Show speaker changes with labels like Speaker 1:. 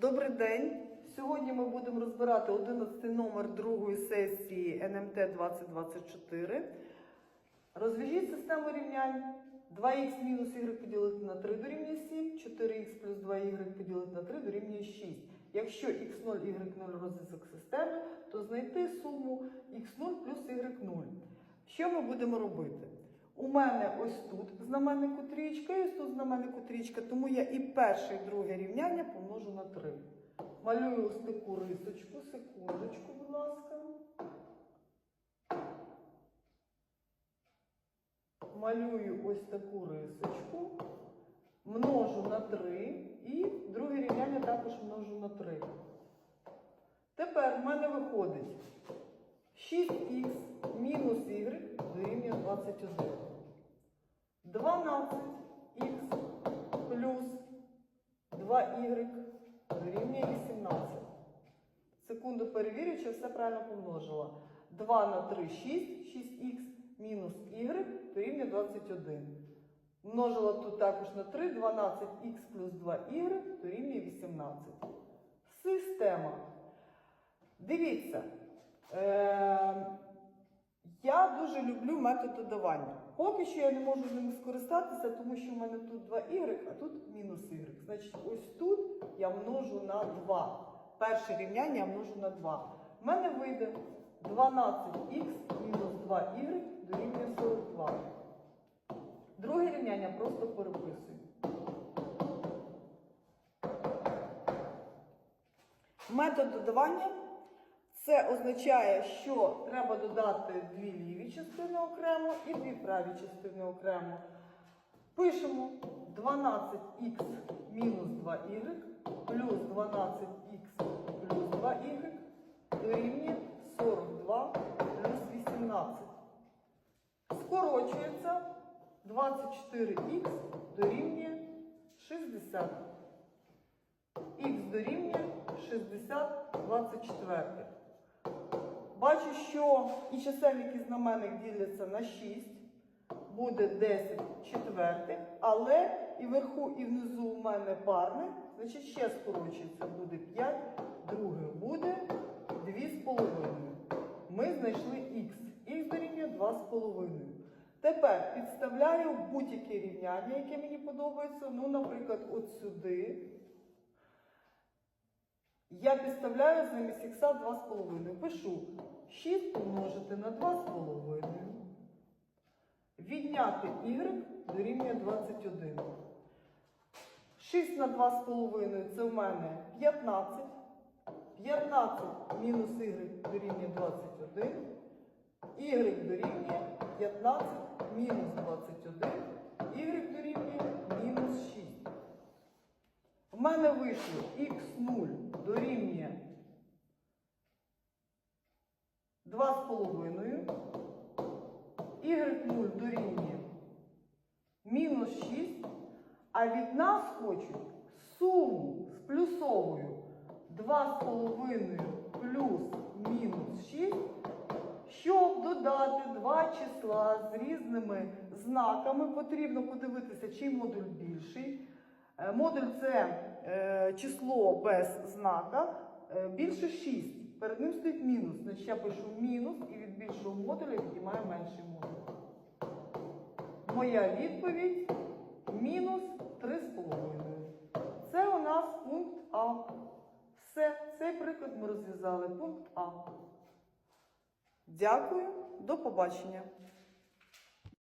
Speaker 1: Добрий день. Сьогодні ми будемо розбирати 11 номер другої сесії НМТ 2024. Розв'яжіть систему рівнянь. 2х мінус y поділити на 3 дорівнює 7, 4х плюс 2y поділити на 3 дорівнює 6. Якщо х0, y0 розв'язок системи, то знайти суму х0 плюс y0. Що ми будемо робити? У мене ось тут знаменнику трічка, і ось тут знаменнику трічка, тому я і перше, і друге рівняння помножу на 3. Малюю ось таку рисочку, секундочку, будь ласка. Малюю ось таку рисочку, множу на 3 і друге рівняння також множу на 3. Тепер в мене виходить 6х мінус y дорівнює 21. 12х плюс 2y дорівнює 18. Секунду перевірю, чи все правильно помножила. 2 на 3 6, 6х мінус y дорівнює 21. Множила тут також на 3, 12х плюс 2y дорівнює 18. Система. Дивіться. Е, я дуже люблю метод додавання. Поки що я не можу ним скористатися, тому що в мене тут 2y, а тут мінус y. Значить, ось тут я множу на 2. Перше рівняння я множу на 2. У мене вийде 12х мінус 2y дорівнює 42. Друге рівняння просто переписую. Метод додавання це означає, що треба додати дві ліві частини окремо і дві праві частини окремо. Пишемо 12х мінус 2y плюс 12х плюс 2y дорівнює 42 плюс 18. Скорочується 24х дорівнює 60. Х дорівнює 60 24. Бачу, що і чисельник і знаменник діляться на 6. Буде 10 четвертих, але і вверху, і внизу у мене парне, значить ще скорочується, буде 5, друге буде 2,5. Ми знайшли х. Х дорівнює 2,5. Тепер підставляю будь-яке рівняння, яке мені подобається. Ну, наприклад, от сюди. Я підставляю замість х 2,5. Пишу 6 помножити на 2,5. Відняти y дорівнює 21. 6 на 2,5 це в мене 15. 15 мінус y дорівнює 21. Y дорівнює 15 мінус 21. Y дорівнює мінус 6. В мене вийшло х0 дорівнює 2,5. Y0 дорівнює мінус 6. А від нас хочуть суму з плюсовою 2,5 плюс мінус 6, щоб додати два числа з різними знаками, потрібно подивитися, чий модуль більший. Е, Модуль це е, число без знака е, більше 6. Перед ним стоїть мінус. Значить я пишу мінус і від більшого модуля віднімаю менший модуль. Моя відповідь мінус 3,5. Це у нас пункт А. Все, цей приклад ми розв'язали. Пункт А. Дякую, до побачення.